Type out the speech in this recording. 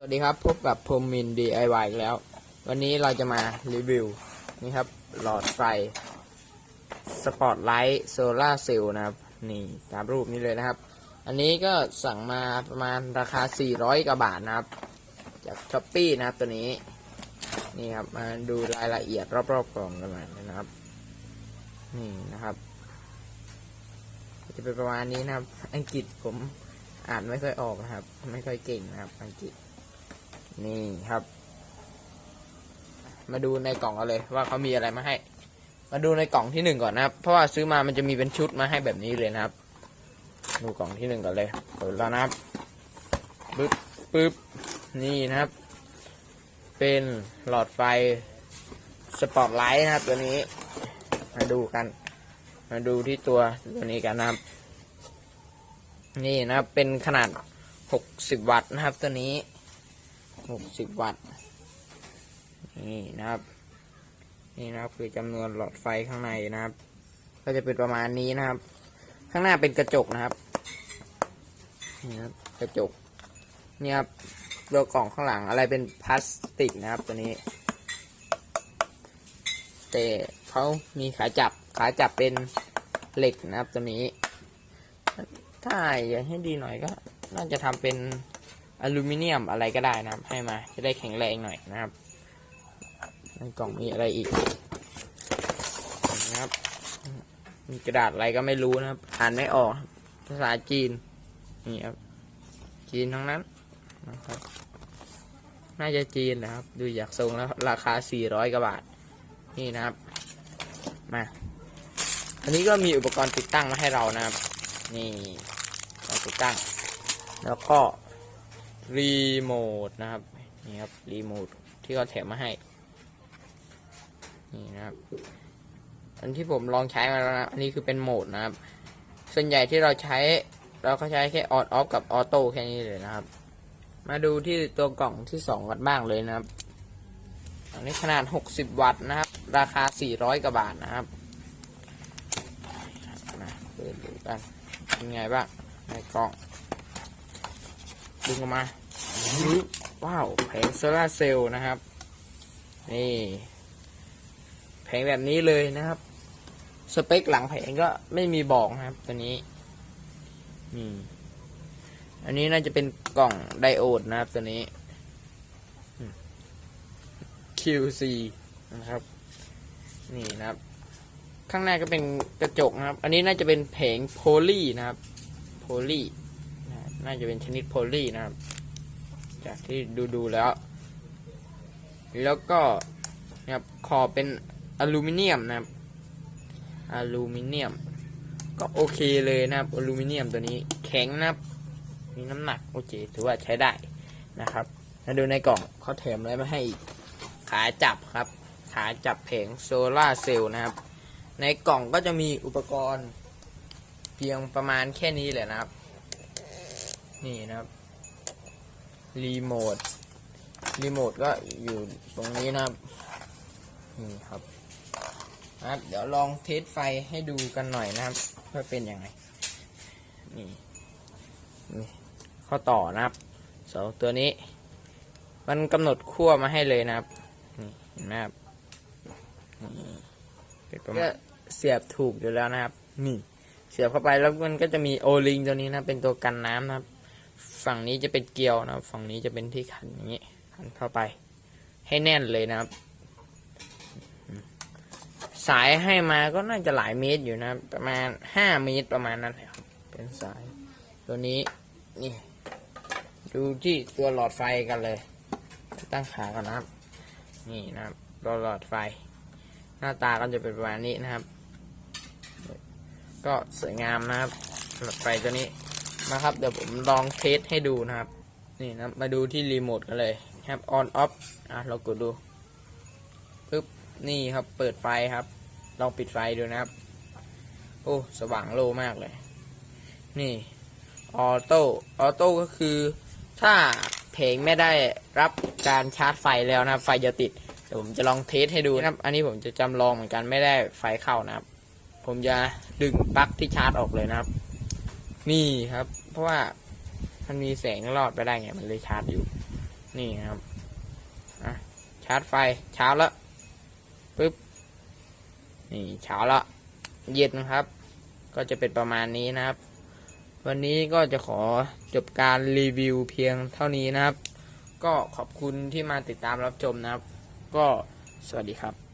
สวัสดีครับ พบกับพรมมิน DIY อีกแล้ว วันนี้เราจะมารีวิว นี่ครับ หลอดไฟ สปอตไลท์โซลาเซลล์นะครับ นี่ตามรูปนี้เลยนะครับ อันนี้ก็สั่งมาประมาณราคา 400 กว่าบาทนะครับ จากช้อปปี้นะครับตัวนี้ นี่ครับ มาดูรายละเอียดรอบๆกล่องกันหน่อยนะครับ นี่นะครับ จะเป็นประมาณนี้นะครับ อังกฤษผมอ่านไม่ค่อยออกนะครับ ไม่ค่อยเก่งนะครับ อังกฤษ นี่ครับ มาดูในกล่องกันเลยว่าเขามีอะไรมาให้ มาดูในกล่องที่หนึ่งก่อนนะครับ เพราะว่าซื้อมามันจะมีเป็นชุดมาให้แบบนี้เลยนะครับ ดูกล่องที่หนึ่งก่อนเลยเปิดแล้วนะครับปึ๊บปึ๊บนี่นะครับ เป็นหลอดไฟสปอตไลท์นะครับ ตัวนี้ มาดูกัน มาดูที่ตัวตัวนี้กันนะครับ นี่นะครับเป็นขนาด 60 วัตต์นะครับ ตัวนี้ 60วัตต์ นี่นะครับ นี่นะครับคือจำนวนหลอดไฟข้างในนะครับ ก็จะเป็นประมาณนี้นะครับ ข้างหน้าเป็นกระจกนะครับ นี่ครับกระจก นี่ครับตัวกล่องข้างหลังอะไรเป็นพลาสติกนะครับตัวนี้ แต่เขามีขาจับ ขาจับเป็นเหล็กนะครับตัวนี้ ถ้าอยากให้ดีหน่อยก็ น่าจะทำเป็น อลูมิเนียมอะไรก็ได้นะครับ ให้มาจะได้แข็งแรงหน่อยนะครับ ในกล่องมีอะไรอีกนะครับ มีกระดาษอะไรก็ไม่รู้นะครับ อ่านไม่ออก ภาษาจีน นี่ครับ จีนทั้งนั้นนะครับ น่าจะจีนนะครับ ดูจากทรงแล้วราคา 400กว่าบาท นี่นะครับ มา อันนี้ก็มีอุปกรณ์ติดตั้งมาให้เรานะครับ นี่ติดตั้ง แล้วก็ รีโมทนะครับนี่ครับรีโมทที่เขาแถมมาให้นี่นะครับ อันที่ผมลองใช้มาแล้วนะอันนี้คือเป็นโหมดนะครับ ส่วนใหญ่ที่เราใช้เราก็ใช้แค่ออนออฟกับออโต้แค่นี้เลยนะครับ มาดูที่ตัวกล่องที่สองกันบ้างเลยนะครับอันนี้ขนาด 60 วัตต์นะครับ ราคา 400กว่าบาทนะครับมาเปิดดูกันเป็นไงบ้างในกล่อง ดึงออกมาว้าว แผงโซลาเซลล์นะครับ นี่ แผงแบบนี้เลยนะครับ สเปคหลังแผงก็ไม่มีบอกนะครับ ตัวนี้นี่อันนี้น่าจะเป็นกล่องไดโอดนะครับตัวนี้ QC นะครับ นี่นะครับ ข้างหน้าก็เป็นกระจกนะครับ อันนี้น่าจะเป็นแผงโพลีนะครับ โพลี น่าจะเป็นชนิดโพลีนะครับ จากที่ดูดูแล้ว แล้วก็นะครับขอเป็นอลูมิเนียมนะครับ อลูมิเนียม ก็โอเคเลยนะครับ อลูมิเนียมตัวนี้แข็งนะครับ มีน้ำหนักโอเคถือว่าใช้ได้นะครับมาดูในกล่องเขาแถมอะไรมาให้อีก ขาจับครับ ขาจับแผงโซลาร์เซลล์นะครับ ในกล่องก็จะมีอุปกรณ์ เพียงประมาณแค่นี้แหละนะครับ นี่นะครับรีโมทรีโมทก็อยู่ตรงนี้นะครับนี่ครับนะครับเดี๋ยวลองเทสไฟให้ดูกันหน่อยนะครับว่าเป็นยังไงนี่นี่ข้อต่อนะครับสองตัวนี้ มันกำหนดขั้วมาให้เลยนะครับนี่เห็นไหมครับนี่เป็นประมาณก็เสียบถูกอยู่แล้วนะครับ นี่ เสียบเข้าไปแล้วมันก็จะมีโอลิงตัวนี้นะเป็นตัวกันน้ำนะครับ ฝั่งนี้จะเป็นเกลียวนะครับ ฝั่งนี้จะเป็นที่ขันอย่างนี้ขันเข้าไป ให้แน่นเลยนะครับ สายให้มาก็น่าจะหลายเมตรอยู่นะประมาณห้าเมตรประมาณนั้นและครับเป็นสาย ตัวนี้นี่ ดูที่ตัวหลอดไฟกันเลย ตั้งขากันนะครับ นี่นะครับตัวหลอดไฟ หน้าตาก็จะเป็นประมาณนี้นะครับ ก็สวยงามนะครับหลอดไฟตัวนี้ นะครับ เดี๋ยวผมลองเทสให้ดูนะครับ นี่นะ มาดูที่รีโมทกันเลยครับ on off อะ เรากดดูปึ๊บ นี่ครับ เปิดไฟครับ ลองปิดไฟดูนะครับ โอ้ สว่างโลมากเลย นี่ ออโต้ ออโต้ก็คือ ถ้าเพลงไม่ได้รับการชาร์จไฟแล้วนะครับ ไฟจะติดเดี๋ยวผมจะลองเทสให้ดูนะครับ อันนี้ผมจะจำลองเหมือนกันไม่ได้ไฟเข้านะครับ ผมจะดึงปลั๊กที่ชาร์จออกเลยนะครับ นี่ครับ เพราะว่ามันมีแสงลอดไปได้ไง มันเลยชาร์จอยู่ นี่ครับอะชาร์จไฟเช้าแล้วปึ๊บนี่เช้าละเย็นครับ ก็จะเป็นประมาณนี้นะครับ วันนี้ก็จะขอจบการรีวิวเพียงเท่านี้นะครับ ก็ขอบคุณที่มาติดตามรับชมนะครับ ก็สวัสดีครับ